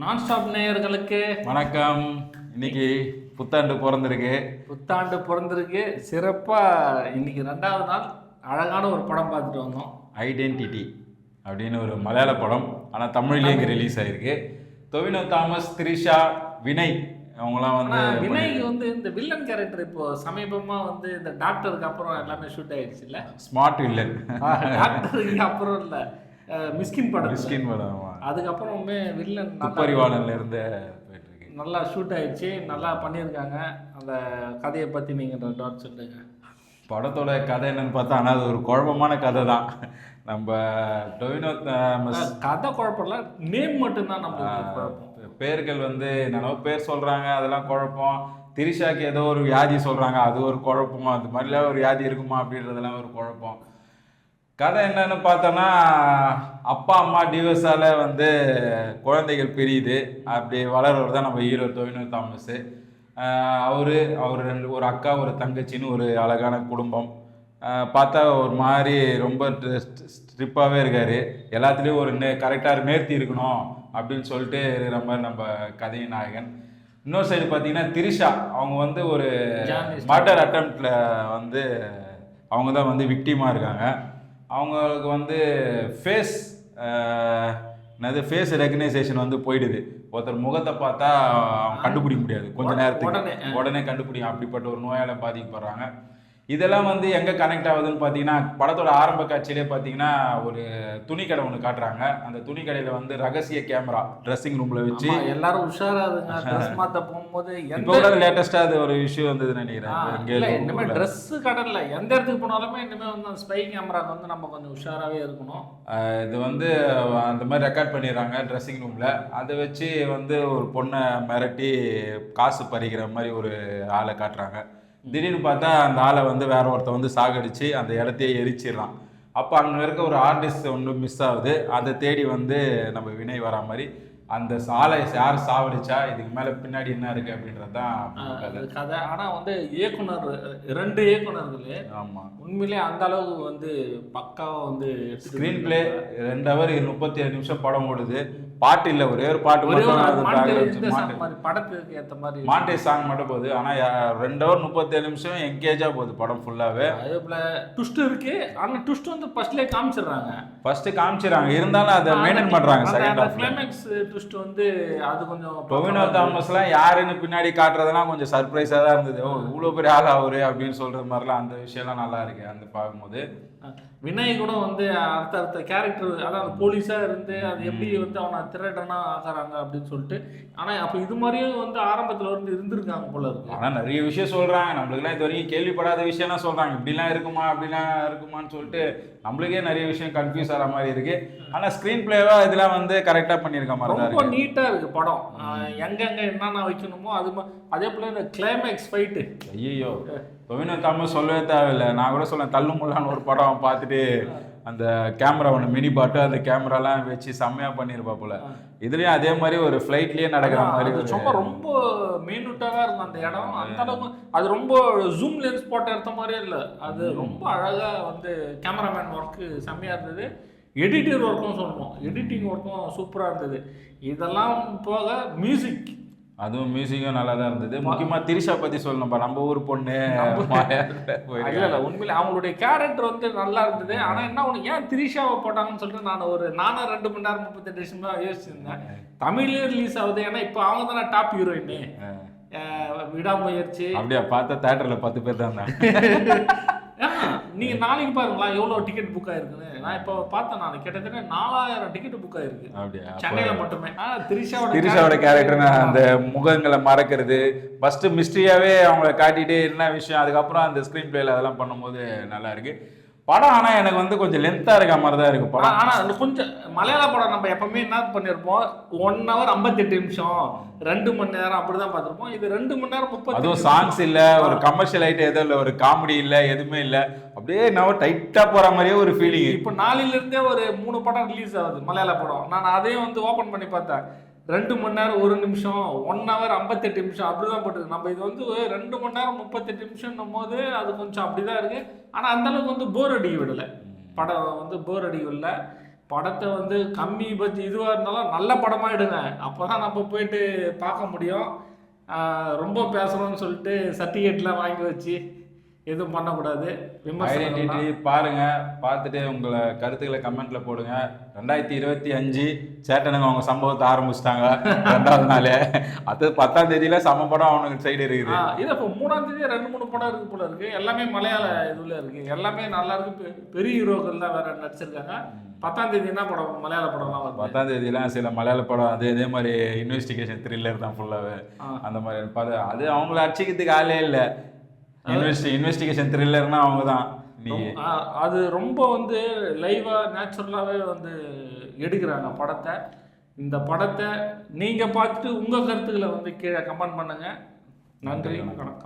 நான் ஸ்டாப் நேயர்களுக்கு வணக்கம். இன்னைக்கு புத்தாண்டு பிறந்திருக்கு. புத்தாண்டு பிறந்திருக்கு. சிறப்பாக இன்னைக்கு ரெண்டாவது நாள். அழகான ஒரு படம் பார்த்துட்டு வந்தோம். ஐடென்டிட்டி அப்படின்னு ஒரு மலையாள படம். ஆனால் தமிழ்லேயே இங்கே ரிலீஸ் ஆயிருக்கு. தொவினோ தாமஸ் திரிஷா வினய் அவங்களாம் வந்து வினய்க்கு வந்து இந்த வில்லன் கேரக்டர் இப்போ சமீபமா வந்து இந்த டாக்டருக்கு அப்புறம் எல்லாமே ஷூட் ஆயிடுச்சு இல்ல? ஸ்மார்ட் வில்லன் டாக்டருக்கு அப்புறம் இல்ல. மிஸ்கின் படம் மிஸ்கின் படம். அதுக்கப்புறமே வில்லன் துப்பறிவாளன்ல இருந்து நல்லா ஷூட் ஆயிடுச்சு நல்லா பண்ணியிருக்காங்க. அந்த கதையை பத்தி நீங்க ரெண்டு வார்த்தை சொல்லுங்க படத்தோட கதை என்னன்னு பார்த்தா ஆனால் அது ஒரு குழப்பமான கதை தான் நம்ம டொவினோ கதை குழப்பம் இல்ல நேம் மட்டும்தான் குழப்பம். பேர்கள் வந்து என்னென்னவோ பேர் சொல்கிறாங்க அதெல்லாம் குழப்பம். திரிஷாக்கு ஏதோ ஒரு வியாதி சொல்கிறாங்க அது ஒரு குழப்பமா. அது மாதிரிலாம் ஒரு வியாதி இருக்குமா அப்படின்றதெல்லாம் ஒரு குழப்பம். கதை என்னன்னு பார்த்தோன்னா அப்பா அம்மா டிவோர்ஸால் வந்து குழந்தைகள் பிரியுது. அப்படி வளர்றவர் தான் நம்ம ஹீரோ டொவினோ தாமஸு அவர் அவர் ரெண்டு ஒரு அக்கா ஒரு தங்கச்சின்னு ஒரு அழகான குடும்பம். பார்த்தா ஒரு மாதிரி ரொம்ப ஸ்ட்ரிப்பாகவே இருக்கார். எல்லாத்துலேயும் ஒரு நே கரெக்டாக நேர்த்தி இருக்கணும் அப்படின்னு சொல்லிட்டு இருக்கிற மாதிரி நம்ம கதையின் நாயகன். இன்னொரு சைடு பார்த்தீங்கன்னா திரிஷா. அவங்க வந்து ஒரு. மர்டர் அட்டம்ப்டில் வந்து அவங்க தான் வந்து விக்டிமாக இருக்காங்க. அவங்களுக்கு வந்து ஃபேஸ் என்னது ஃபேஸ் ரெகனைசேஷன் வந்து போயிடுது. ஒருத்தர் முகத்தை பார்த்தா கண்டுபிடிக்க முடியாது. கொஞ்ச உடனே, நேரத்துக்கு. உடனே. கண்டுபிடிக்கும். அப்படிப்பட்ட ஒரு நோயால பாதிக்கப்படுறாங்க. இதெல்லாம் வந்து எங்கே கனெக்ட் ஆகுதுன்னு பார்த்தீங்கன்னா படத்தோட ஆரம்ப காட்சியிலே பார்த்தீங்கன்னா ஒரு துணி கடை ஒன்று காட்டுறாங்க. அந்த துணி கடையில் வந்து ரகசிய கேமரா ட்ரெஸ்ஸிங் ரூமில் வச்சு. எல்லாரும் உஷாரா இருங்க. ட்ரெஸ் மாத்த போகும்போது இப்போ கூட லேட்டஸ்ட்டாக அது ஒரு இஷ்யூ வந்ததுன்னு ஆ, நினைக்கிறேன் இங்கே இல்ல இனிமே ட்ரெஸ் கடல்ல எந்த இடத்துக்கு போனாலுமே இனிமே வந்து அந்த ஸ்பை கேமராக்கு வந்து நம்ம கொஞ்சம் உஷாராவே இருக்கணும். இது வந்து அந்த மாதிரி ரெக்கார்ட் பண்ணிடுறாங்க ட்ரெஸ்ஸிங் ரூமில் அதை வச்சு வந்து ஒரு பொண்ணை மிரட்டி காசு பறிக்கிற மாதிரி ஒரு ஆளை காட்டுறாங்க. திடீர்னு பார்த்தா அந்த ஆளை வந்து வேற ஒருத்தன் வந்து சாகடிச்சு அந்த இடத்தையே எரிச்சிடறான். அப்போ அங்கே இருக்க ஒரு ஆர்டிஸ்ட் ஒன்று மிஸ் ஆகுது. அதை தேடி வந்து நம்ம வினை வரா மாதிரி அந்த ஆளை யார் சாவடிச்சா இதுக்கு மேலே பின்னாடி என்ன இருக்குது அப்படின்றது தான் கதை. அது கதை. ஆனா வந்து இயக்குனர் ரெண்டு இயக்குனர்களே. ஆமாம் உண்மையிலே அந்த அளவுக்கு வந்து பக்காவா வந்து ஸ்க்ரீன் பிளே ரெண்டு ஹவர் முப்பத்தி ஏழு நிமிஷம் படம் ஓடுது. பாட்டு இல்லை ஒரே ஒரு பாட்டு மட்டும் படத்துக்கு ஏத்த மாதிரி மாண்டே சாங் மட்டும் போகுது. ஆனா யா- ரெண்டு ஹவர் முப்பத்தேழு நிமிஷம் எங்கேஜா போகுது படம் ஃபுல்லாவே அதே போல ட்விஸ்ட் இருக்கு. ஆனா ட்விஸ்ட் வந்து ஃபர்ஸ்ட்லயே காமிச்சிடுறாங்க. ஃபர்ஸ்ட் காமிச்சிடறாங்க. இருந்தாலும் அதை மெயின்டைன் பண்றாங்க செகண்ட் கிளைமேக்ஸ் ட்விஸ்ட் வந்து அது கொஞ்சம் டொவினோ தாமஸ்லாம் யாருன்னு பின்னாடி காட்டுறதெல்லாம் கொஞ்சம் சர்ப்ரைஸாக தான் இருந்தது. ஓ இவ்வளோ பெரிய ஆள் அவரு அப்படின்னு சொல்றது மாதிரிலாம் அந்த விஷயம்லாம் நல்லா இருக்கு. அந்த பார்க்கும்போது வினய் கூட வந்து அடுத்த அடுத்த கேரக்டர் அதாவது போலீஸா இருந்து அது எப்படி வந்து அவனை திருடனா ஆக்குறாங்க அப்படின்னு சொல்லிட்டு. ஆனா அப்ப இது மாதிரியும் வந்து ஆரம்பத்துல வந்து இருந்திருக்காங்க போல இருக்கு. ஆனா நிறைய விஷயம் சொல்றாங்க. நம்மளுக்குலாம் இது வரைக்கும் கேள்விப்படாத விஷயம்லாம் சொல்றாங்க. இப்படிலாம் இருக்குமா அப்படிலாம் இருக்குமான்னு சொல்லிட்டு நம்மளுக்கே நிறைய விஷயம் கன்ஃபியூஸ் ஆகிற மாதிரி இருக்கு. ஆனா ஸ்க்ரீன் பிளேவா இதெல்லாம் வந்து கரெக்டா பண்ணியிருக்க மாதிரி ரொம்ப இருக்கு. நீட்டா இருக்கு படம். எங்கெங்க என்னென்ன வைக்கணுமோ அது அதே போல இந்த கிளைமேக்ஸ் ஃபைட்டு ஐயோ தொவினோ தாமஸ் சொல்லவே தேவையில்லை. நான் கூட சொல்லேன் தள்ளு முள்ளான்னு ஒரு படம் பார்த்துட்டு அந்த கேமரா ஒன்று மினி பாட்டு அந்த கேமராலாம் வச்சு செம்மையா பண்ணியிருப்பா போல. இதுலயும் அதே மாதிரி ஒரு ஃப்ளைட்லயே நடக்கிற மாதிரி சும்மா ரொம்ப மெயினுட்டாக இருக்கும் அந்த இடம் அந்த அளவுக்கு அது ரொம்ப ஜூம் லென்ஸ் போட்டு எடுத்த மாதிரியே இல்லை. அது ரொம்ப அழகா வந்து கேமராமேன் ஒர்க்கு செம்மையா இருந்தது. எடிட்டர் ஒர்க்கும் சொல்லணும் எடிட்டிங் ஒர்க்கும் சூப்பரா இருந்தது. இதெல்லாம் போக மியூசிக் அதுவும் மியூசிக்கும் நல்லா தான் இருந்தது முக்கியமா திரிஷா பத்தி சொல்லணும்ப்பா நம்ம ஊர் பொண்ணு. இல்ல. இல்ல உண்மையில அவங்களுடைய கேரக்டர் வந்து நல்லா இருந்தது. ஆனா என்ன ஒண்ணு ஏன் திரிஷாவை போட்டாங்கன்னு சொல்லிட்டு நான் ஒரு நானும் ரெண்டு மணி நேரம் முப்பத்தெட்டு நிமிஷம் தான் யோசிச்சிருந்தேன். தமிழ்லயும் ரிலீஸ் ஆகுது. ஏன்னா இப்போ அவங்க தானே டாப் ஹீரோயின் விடாமுயற்சி. அப்படியா? பார்த்தா தேட்டர்ல பத்து பேர் தான்? இருந்தாங்க. ஆ, நீங்க நாளைக்கு பாருங்களா எவ்வளவு டிக்கெட் புக் ஆயிருக்குன்னு. நான் இப்போ பார்த்தேன் நான். கிட்டத்தட்ட நாலாயிரம் டிக்கெட் புக் ஆயிருக்கு. அப்படியா? அப்ப சென்னையில மட்டுமே. ஆ, திரிஷாவோட திரிஷாவோட கேரக்டர் அந்த முகங்களை மறக்கிறது. ஃபர்ஸ்ட் மிஸ்ட்ரியாவே அவங்கள காட்டிட்டு என்ன விஷயம் அதுக்கப்புறம் அந்த ஸ்க்ரீன் பிளேல அதெல்லாம் பண்ணும்போது நல்லா இருக்கு. படம் ஆனா எனக்கு வந்து கொஞ்சம் லென்த்தா இருக்க மாதிரி தான் இருக்கு படம். ஆனா அது கொஞ்சம் மலையாள படம் நம்ம எப்பவுமே என்ன பண்ணிருப்போம்? ஒன் ஹவர் ஐம்பத்தெட்டு நிமிஷம். ரெண்டு மணி நேரம் அப்படிதான் பார்த்திருப்போம். இது ரெண்டு மணி நேரம் முப்பது அதுவும் சாங்ஸ் இல்ல ஒரு கமர்ஷியல் ஐட்டம் எதுவும் இல்ல ஒரு காமெடி இல்ல எதுவுமே இல்ல. அப்படியே நான் டைட்டா போற மாதிரியே ஒரு ஃபீலிங் இப்போ நாளையில இருந்தே ஒரு மூணு படம் ரிலீஸ் ஆகுது மலையாள படம். நான் அதையும் வந்து ஓபன் பண்ணி பார்த்தேன். ரெண்டு மணி நேரம் ஒரு நிமிஷம் ஒன் ஹவர் ஐம்பத்தெட்டு நிமிஷம் அப்படி தான் போட்டுருக்கு. நம்ம இது வந்து ரெண்டு மணி நேரம் முப்பத்தெட்டு நிமிஷம்னும் போது அது கொஞ்சம் அப்படி தான் இருக்குது ஆனால் அந்தளவுக்கு வந்து போர் அடிக்க விடலை. படம் வந்து போர் அடிக்க விடல. படத்தை வந்து கம்மி பட்ஜெட் இதுவாக இருந்தாலும் நல்ல படமாக எடுங்க அப்போ தான் நம்ம போயிட்டு பார்க்க முடியும். ரொம்ப பேசுகிறோம்னு சொல்லிட்டு சர்டிஃபிகேட்லாம் வாங்கி வச்சு எதுவும் பண்ணக்கூடாது. ஐடென்டிட்டி பாருங்க. பார்த்துட்டு உங்களை கருத்துக்களை கமெண்ட்ல போடுங்க. ரெண்டாயிரத்தி இருபத்தி அஞ்சு சேட்டனுங்க அவங்க சம்பவத்தை ஆரம்பிச்சிட்டாங்க. ரெண்டாவது நாள். அது பத்தாம் தேதியில சம படம் அவனுக்கு சைடு இருக்குது. இது இப்போ மூணாம் தேதி ரெண்டு மூணு படம் இருக்கு போல இருக்கு. எல்லாமே மலையாள இதுல இருக்கு. எல்லாமே நல்லா இருக்கு. பெரிய ஹீரோக்கள் தான் வேற நடிச்சிருக்காங்க. பத்தாம் தேதி என்ன படம்? மலையாள படம்லாம் வருது. பத்தாம் தேதியெல்லாம் சில மலையாள படம் அது இதே மாதிரி இன்வெஸ்டிகேஷன் த்ரில்லர் தான் ஃபுல்லாகவே. அந்த மாதிரி அது அவங்கள அடிச்சிக்கிறதுக்கு ஆளே இல்லை. இன்வெஸ்டி இன்வெஸ்டிகேஷன் த்ரில்லர்னா அவங்க தான் அது ரொம்ப வந்து லைவா நேச்சுரலாவே வந்து எடுக்கிறாங்க படத்தை. இந்த படத்தை நீங்க பார்த்துட்டு உங்க கருத்துக்களை வந்து கீழே கமெண்ட் பண்ணுங்க. நன்றி வணக்கம்.